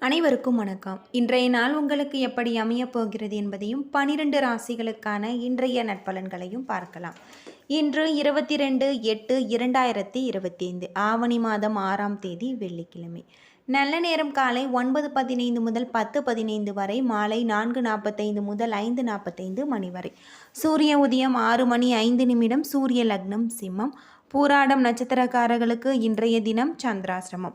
அனைவருக்கும் வணக்கம். இன்றைய நாள் உங்களுக்கு எப்படி அமையப் போகிறது என்பதையும் பனிரெண்டு ராசிகளுக்கான இன்றைய நட்பலன்களையும் பார்க்கலாம். இன்று இருபத்தி ரெண்டு எட்டு இரண்டாயிரத்தி இருபத்தி ஐந்து ஆவணி மாதம் ஆறாம் தேதி வெள்ளிக்கிழமை. நல்ல நேரம் காலை ஒன்பது பதினைந்து முதல் பத்து பதினைந்து வரை மாலை நான்கு நாற்பத்தைந்து முதல் ஐந்து நாற்பத்தைந்து மணி வரை. சூரிய உதயம் ஆறு மணி ஐந்து நிமிடம் சூரிய லக்னம் சிம்மம். பூராடம் நட்சத்திரக்காரர்களுக்கு இன்றைய தினம் சந்திராசிரமம்.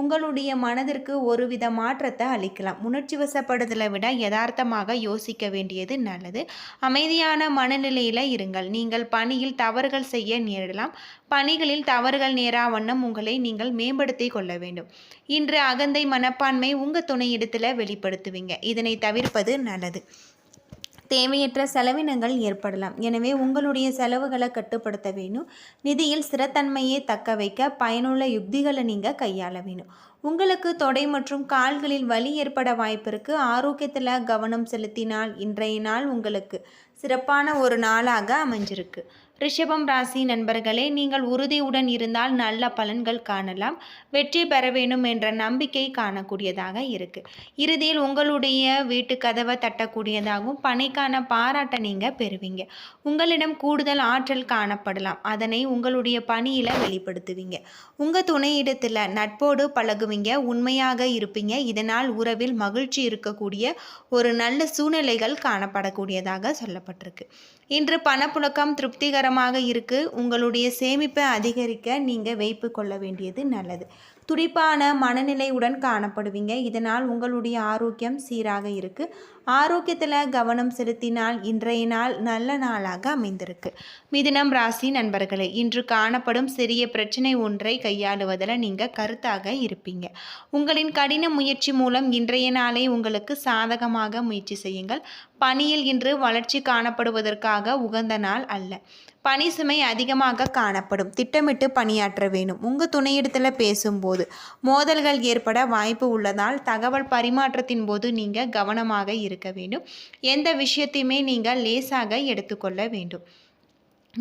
உங்களுடைய மனதிற்கு ஒருவித மாற்றத்தை அளிக்கலாம். உணர்ச்சி வசப்படுதலை விட யதார்த்தமாக யோசிக்க வேண்டியது நல்லது. அமைதியான மனநிலையில் இருங்கள். நீங்கள் பணியில் தவறுகள் செய்ய நேரிடலாம். பணிகளில் தவறுகள் நேரா வண்ணம் உங்களை நீங்கள் மேம்படுத்தி கொள்ள வேண்டும். இன்று அகந்தை மனப்பான்மை உங்கள் துணையிடத்தில் வெளிப்படுத்துவீங்க. இதனை தவிர்ப்பது நல்லது. தேவையற்ற செலவினங்கள் ஏற்படலாம். எனவே உங்களுடைய செலவுகளை கட்டுப்படுத்த வேணும் நிதியில் ஸ்திரத்தன்மையை தக்க வைக்க பயனுள்ள யுக்திகளை நீங்கள் கையாள வேணும் உங்களுக்கு தொடை மற்றும் கால்களில் வலி ஏற்பட வாய்ப்பிருக்கு. ஆரோக்கியத்தில் கவனம் செலுத்தினால் இன்றைய நாள் உங்களுக்கு சிறப்பான ஒரு நாளாக அமைஞ்சிருக்கு. ரிஷபம் ராசி நண்பர்களே நீங்கள் உறுதியுடன் இருந்தால் நல்ல பலன்கள் காணலாம். வெற்றி பெற வேண்டும் என்ற நம்பிக்கை காணக்கூடியதாக இருக்கு. இறுதியில் உங்களுடைய வீட்டு கதவை தட்டக்கூடியதாகவும் பணிக்கான பாராட்டை நீங்கள் பெறுவீங்க. உங்களிடம் கூடுதல் ஆற்றல் காணப்படலாம். அதனை உங்களுடைய பணியில் வெளிப்படுத்துவீங்க. உங்கள் துணையிடத்தில் நட்போடு பழகுவீங்க உண்மையாக இருப்பீங்க. இதனால் உறவில் மகிழ்ச்சி இருக்கக்கூடிய ஒரு நல்ல சூழ்நிலைகள் காணப்படக்கூடியதாக சொல்லப்பட்டிருக்கு. இன்று பணப்புழக்கம் திருப்திகரமாக இருக்கு. உங்களுடைய சேமிப்பை அதிகரிக்க நீங்கள் வைப்பு கொள்ள வேண்டியது நல்லது. துடிப்பான மனநிலையுடன் காணப்படுவீங்க. இதனால் உங்களுடைய ஆரோக்கியம் சீராக இருக்கு. ஆரோக்கியத்தில் கவனம் செலுத்தினால் இன்றைய நாள் நல்ல நாளாக அமைந்திருக்கு. மிதினம் ராசி நண்பர்களே இன்று காணப்படும் சிறிய பிரச்சனை ஒன்றை கையாளுவதில் நீங்கள் கருத்தாக இருப்பீங்க. உங்களின் கடின முயற்சி மூலம் இன்றைய நாளை உங்களுக்கு சாதகமாக முயற்சி செய்யுங்கள். பணியில் இன்று வளர்ச்சி காணப்படுவதற்காக உகந்த நாள் அல்ல. பனி சுமை அதிகமாக காணப்படும். திட்டமிட்டு பணியாற்ற வேணும் உங்கள் துணையிடத்தில் பேசும்போது மோதல்கள் ஏற்பட வாய்ப்பு உள்ளதால் தகவல் பரிமாற்றத்தின் போது நீங்கள் கவனமாக இருக்க வேண்டும். எந்த விஷயத்தையுமே நீங்கள் லேசாக எடுத்துக்கொள்ள வேண்டும்.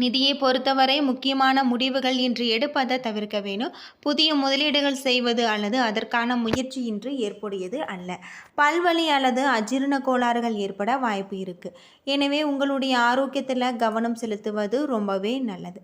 நிதியை பொறுத்தவரை முக்கியமான முடிவுகள் இன்று எடுப்பதை தவிர்க்க வேணும். புதிய முதலீடுகள் செய்வது அல்லது அதற்கான முயற்சி இன்று ஏற்புடையது அல்ல. பல்வலி அல்லது அஜீரண கோளாறுகள் ஏற்பட வாய்ப்பு இருக்குது எனவே உங்களுடைய ஆரோக்கியத்தில் கவனம் செலுத்துவது ரொம்பவே நல்லது.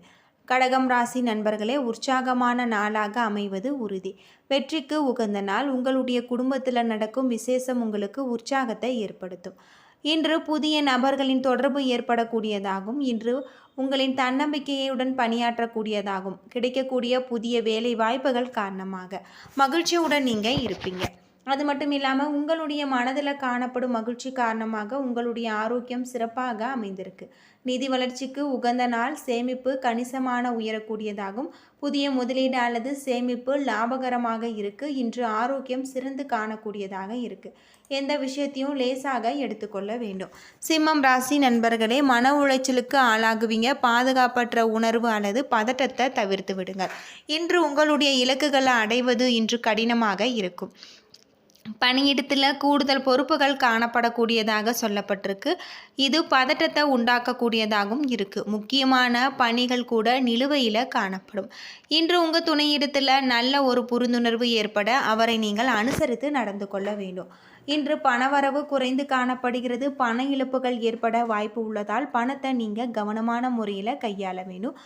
கடகம் ராசி நண்பர்களே உற்சாகமான நாளாக அமைவது உறுதி. வெற்றிக்கு உகந்த நாள். உங்களுடைய குடும்பத்தில் நடக்கும் விசேஷம் உங்களுக்கு உற்சாகத்தை ஏற்படுத்தும். இன்று புதிய நபர்களின் தொடர்பு ஏற்படக்கூடியதாகும். இன்று உங்களின் தன்னம்பிக்கையுடன் பணியாற்றக்கூடியதாகும். கிடைக்கக்கூடிய புதிய வேலை வாய்ப்புகள் காரணமாக. மகிழ்ச்சியுடன் நீங்கள் இருப்பீங்க. அது மட்டும் இல்லாமல் உங்களுடைய மனதில் காணப்படும் மகிழ்ச்சி காரணமாக உங்களுடைய ஆரோக்கியம் சிறப்பாக அமைந்திருக்கு. நிதி வளர்ச்சிக்கு உகந்த நாள் சேமிப்பு கணிசமான உயரக்கூடியதாகும். புதிய முதலீடு அல்லது சேமிப்பு லாபகரமாக இருக்கு. இன்று ஆரோக்கியம் சிறந்து காணக்கூடியதாக இருக்கு. எந்த விஷயத்தையும் லேசாக எடுத்துக்கொள்ள வேண்டும். சிம்மம் ராசி நண்பர்களே மன உளைச்சலுக்கு ஆளாகுவீங்க. பாதுகாப்பற்ற உணர்வு அல்லது பதட்டத்தை தவிர்த்து விடுங்கள். இன்று உங்களுடைய இலக்குகளை அடைவது இன்று கடினமாக இருக்கும். பணியிடத்தில் கூடுதல் பொறுப்புகள் காணப்படக்கூடியதாக சொல்லப்பட்டிருக்கு. இது பதட்டத்தை உண்டாக்கக்கூடியதாகவும் இருக்குது முக்கியமான பணிகள் கூட நிலுவையில் காணப்படும். இன்று உங்கள் துணையிடத்தில் நல்ல ஒரு புரிந்துணர்வு ஏற்பட அவரை நீங்கள் அனுசரித்து நடந்து கொள்ள வேண்டும். இன்று பணவரவு குறைந்து காணப்படுகிறது. பண இழப்புகள் ஏற்பட வாய்ப்பு உள்ளதால் பணத்தை நீங்கள் கவனமான முறையில் கையாள வேண்டும்.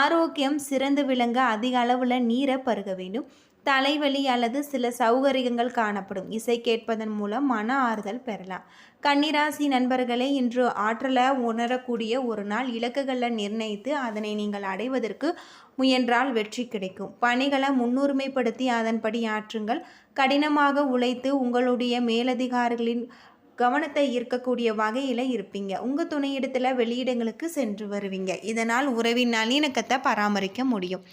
ஆரோக்கியம் சிறந்து விளங்க அதிக அளவில் நீரை பருக வேண்டும். தலைவலி அல்லது சில சௌகரியங்கள் காணப்படும். இசை கேட்பதன் மூலம் மன ஆறுதல் பெறலாம். கன்னிராசி நண்பர்களே இன்று ஆற்றலை உணரக்கூடிய ஒரு நாள் இலக்குகளை நிர்ணயித்து அதனை நீங்கள் அடைவதற்கு முயன்றால் வெற்றி கிடைக்கும். பணிகளை முன்னுரிமைப்படுத்தி அதன்படி ஆற்றுங்கள். கடினமாக உழைத்து உங்களுடைய மேலதிகாரிகளின் கவனத்தை ஈர்க்கக்கூடிய வகையில் இருப்பீங்க. உங்கள் துணையிடத்தில் வெளியிடங்களுக்கு சென்று வருவீங்க. இதனால் உறவின் நல்லிணக்கத்தை பராமரிக்க முடியும்.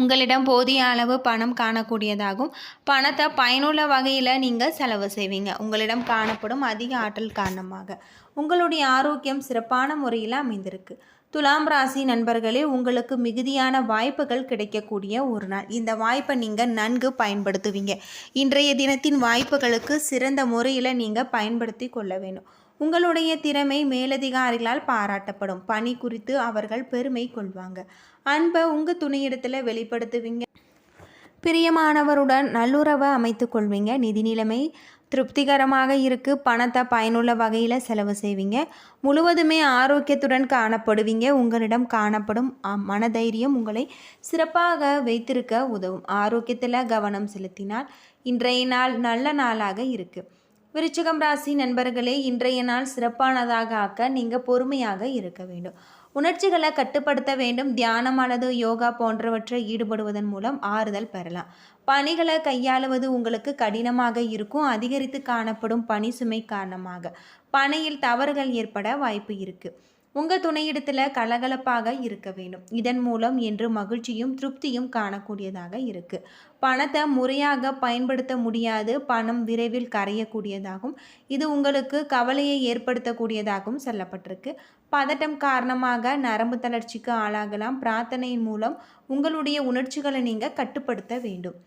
உங்களிடம் போதிய அளவு பணம் காணக்கூடியதாகும். பணத்தை பயனுள்ள வகையில் நீங்கள் செலவு செய்வீங்க. உங்களிடம் காணப்படும் அதிக ஆற்றல் காரணமாக. உங்களுடைய ஆரோக்கியம் சிறப்பான முறையில் அமைந்திருக்கு. துலாம் ராசி நண்பர்களே உங்களுக்கு மிகுதியான வாய்ப்புகள் கிடைக்கக்கூடிய ஒரு நாள். இந்த வாய்ப்பை நீங்கள் நன்கு பயன்படுத்துவீங்க. இன்றைய தினத்தின் வாய்ப்புகளுக்கு சிறந்த முறையில் நீங்கள் பயன்படுத்தி கொள்ள வேண்டும். உங்களுடைய திறமை மேலதிகாரிகளால் பாராட்டப்படும். பணி குறித்து அவர்கள் பெருமை கொள்வாங்க. அன்பை உங்கள் துணையிடத்தில் வெளிப்படுத்துவீங்க. பிரியமானவருடன் நல்லுறவை அமைத்து கொள்வீங்க. நிதி நிலைமை திருப்திகரமாக இருக்கு. பணத்தை பயனுள்ள வகையில் செலவு செய்வீங்க. முழுவதுமே ஆரோக்கியத்துடன் காணப்படுவீங்க. உங்களிடம் காணப்படும் மனதைரியம் உங்களை சிறப்பாக வைத்திருக்க உதவும். ஆரோக்கியத்தில் கவனம் செலுத்தினால் இன்றைய நாள் நல்ல நாளாக இருக்கு. விருச்சிகம் ராசி நண்பர்களே இன்றைய நாள் சிறப்பானதாக ஆக்க நீங்கள் பொறுமையாக இருக்க வேண்டும். உணர்ச்சிகளை கட்டுப்படுத்த வேண்டும் தியானம் அல்லது யோகா போன்றவற்றை ஈடுபடுவதன் மூலம் ஆறுதல் பெறலாம். பணிகளை கையாளுவது உங்களுக்கு கடினமாக இருக்கும் அதிகரித்து காணப்படும் பணி சுமை காரணமாக. பணியில் தவறுகள் ஏற்பட வாய்ப்பு இருக்குது உங்கள் துணையிடத்தில் கலகலப்பாக இருக்க வேண்டும். இதன் மூலம் என்று மகிழ்ச்சியும் திருப்தியும் காணக்கூடியதாக இருக்குது பணத்தை முறையாக பயன்படுத்த முடியாது. பணம் விரைவில் கரையக்கூடியதாகும். இது உங்களுக்கு கவலையை ஏற்படுத்தக்கூடியதாகவும் சொல்லப்பட்டிருக்கு. பதட்டம் காரணமாக நரம்பு தளர்ச்சிக்கு ஆளாகலாம். பிரார்த்தனையின் மூலம் உங்களுடைய உணர்ச்சிகளை நீங்கள் கட்டுப்படுத்த வேண்டும்.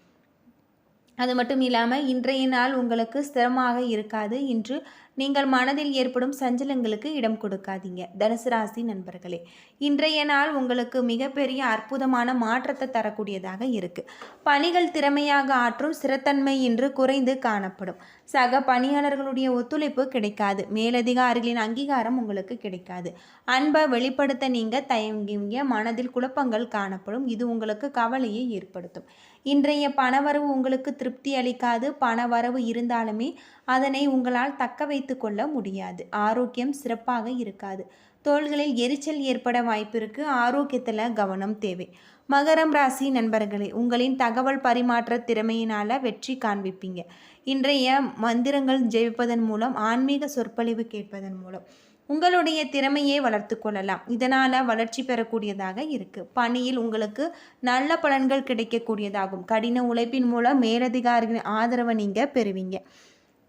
அது மட்டும் இல்லாமல் இன்றைய நாள் உங்களுக்கு ஸ்திரமாக இருக்காது இன்று நீங்கள் மனதில் ஏற்படும் சஞ்சலங்களுக்கு இடம் கொடுக்காதீங்க. தனுசு ராசி நண்பர்களே இன்றைய நாள் உங்களுக்கு மிகப்பெரிய அற்புதமான மாற்றத்தை தரக்கூடியதாக இருக்கு. பணிகள் திறமையாக ஆற்றும் சிறத்தன்மை இன்று குறைந்து காணப்படும். சக பணியாளர்களுடைய ஒத்துழைப்பு கிடைக்காது. மேலதிகாரிகளின் அங்கீகாரம் உங்களுக்கு கிடைக்காது. அன்பை வெளிப்படுத்த நீங்கள் தயங்குவீங்க மனதில் குழப்பங்கள் காணப்படும். இது உங்களுக்கு கவலையை ஏற்படுத்தும். இன்றைய பணவரவு உங்களுக்கு திருப்தி அளிக்காது. பணவரவு இருந்தாலுமே அதனை உங்களால் தக்க வைத்து கொள்ள முடியாது. ஆரோக்கியம் சிறப்பாக இருக்காது. தோள்களில் எரிச்சல் ஏற்பட வாய்ப்பிருக்கு ஆரோக்கியத்தில் கவனம் தேவை. மகரம் ராசி நண்பர்களே உங்களின் தகவல் பரிமாற்ற திறமையினால் வெற்றி காண்பிப்பீங்க. இன்றைய மந்திரங்கள் ஜெயிப்பதன் மூலம் ஆன்மீக சொற்பொழிவு கேட்பதன் மூலம். உங்களுடைய திறமையை வளர்த்து கொள்ளலாம். இதனால் வளர்ச்சி பெறக்கூடியதாக இருக்குது பணியில் உங்களுக்கு நல்ல பலன்கள் கிடைக்கக்கூடியதாகும். கடின உழைப்பின் மூலம் மேலதிகாரிகளின் ஆதரவை நீங்கள் பெறுவீங்க.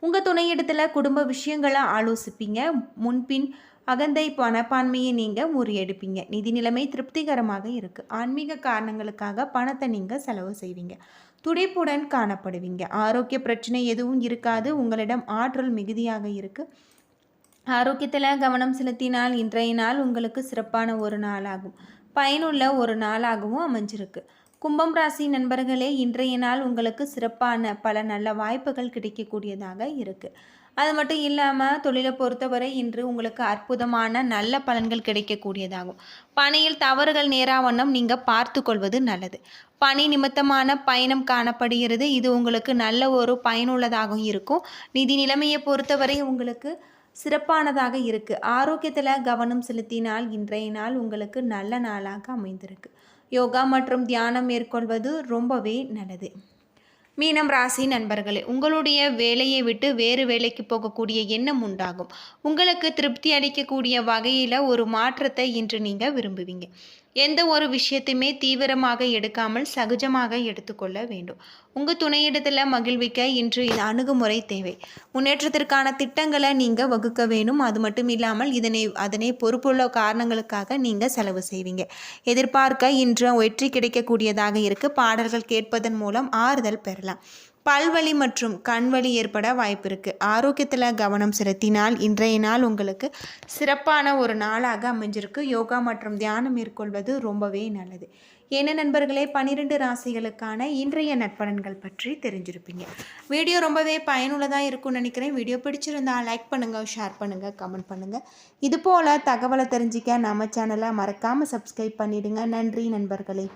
உங்கள் துணையிடத்தில் குடும்ப விஷயங்களை ஆலோசிப்பீங்க. முன்பின் அகந்தை பணப்பான்மையை நீங்கள் முறியெடுப்பீங்க. நிதி நிலைமை திருப்திகரமாக இருக்குது ஆன்மீக காரணங்களுக்காக பணத்தை நீங்கள் செலவு செய்வீங்க. துடிப்புடன் காணப்படுவீங்க. ஆரோக்கிய பிரச்சனை எதுவும் இருக்காது. உங்களிடம் ஆற்றல் மிகுதியாக இருக்குது ஆரோக்கியத்தில் கவனம் செலுத்தினால் இன்றைய நாள் உங்களுக்கு சிறப்பான ஒரு நாளாகும். பயனுள்ள ஒரு நாளாகவும் அமைஞ்சிருக்கு. கும்பம் ராசி நண்பர்களே இன்றைய நாள் உங்களுக்கு சிறப்பான பல நல்ல வாய்ப்புகள் கிடைக்கக்கூடியதாக இருக்குது அது மட்டும் இல்லாமல் தொழிலை பொறுத்தவரை இன்று உங்களுக்கு அற்புதமான நல்ல பலன்கள் கிடைக்கக்கூடியதாகும். பணியில் தவறுகள் நேராவண்ணம் நீங்கள் பார்த்து கொள்வது நல்லது. பணி நிமித்தமான பயணம் காணப்படுகிறது. இது உங்களுக்கு நல்ல ஒரு பயனுள்ளதாகவும் இருக்கும். நிதி நிலைமையை பொறுத்தவரை உங்களுக்கு சிறப்பானதாக இருக்கு. ஆரோக்கியத்தில் கவனம் செலுத்தினால் இன்றைய நாள் உங்களுக்கு நல்ல நாளாக அமைந்திருக்கு. யோகா மற்றும் தியானம் மேற்கொள்வது ரொம்பவே நல்லது. மீனம் ராசி நண்பர்களே உங்களுடைய வேலையை விட்டு வேறு வேலைக்கு போகக்கூடிய எண்ணம் உண்டாகும். உங்களுக்கு திருப்தி அளிக்கக்கூடிய வகையில் ஒரு மாற்றத்தை இன்று நீங்கள் விரும்புவீங்க. எந்த ஒரு விஷயத்தையுமே தீவிரமாக எடுக்காமல் சகஜமாக எடுத்துக்கொள்ள வேண்டும். உங்கள் துணையிடத்தில் மகிழ்விக்க இன்று இந்த அணுகுமுறை தேவை. முன்னேற்றத்திற்கான திட்டங்களை நீங்கள் வகுக்க வேணும். அது மட்டும் இல்லாமல் இதனை அதனை பொறுப்புள்ள காரணங்களுக்காக நீங்கள் செலவு செய்வீங்க. எதிர்பார்க்க இன்று வெற்றி கிடைக்கக்கூடியதாக இருக்குது பாடல்கள் கேட்பதன் மூலம் ஆறுதல் பெறலாம். பல்வலி மற்றும் கண்வலி ஏற்பட வாய்ப்பு இருக்குது ஆரோக்கியத்தில் கவனம் செலுத்தினால் இன்றைய நாள் உங்களுக்கு சிறப்பான ஒரு நாளாக அமைஞ்சிருக்கு. யோகா மற்றும் தியானம் மேற்கொள்வது ரொம்பவே நல்லது. என்ன நண்பர்களே? பன்னிரெண்டு ராசிகளுக்கான இன்றைய நட்பலன்கள் பற்றி தெரிஞ்சிருப்பீங்க. வீடியோ ரொம்பவே பயனுள்ளதாக இருக்கும்னு நினைக்கிறேன். வீடியோ பிடிச்சிருந்தா லைக் பண்ணுங்கள் ஷேர் பண்ணுங்கள் கமெண்ட் பண்ணுங்கள் இது போல் தகவலை தெரிஞ்சிக்க நம்ம சேனலை மறக்காமல் சப்ஸ்கிரைப் பண்ணிடுங்க. நன்றி நண்பர்களே.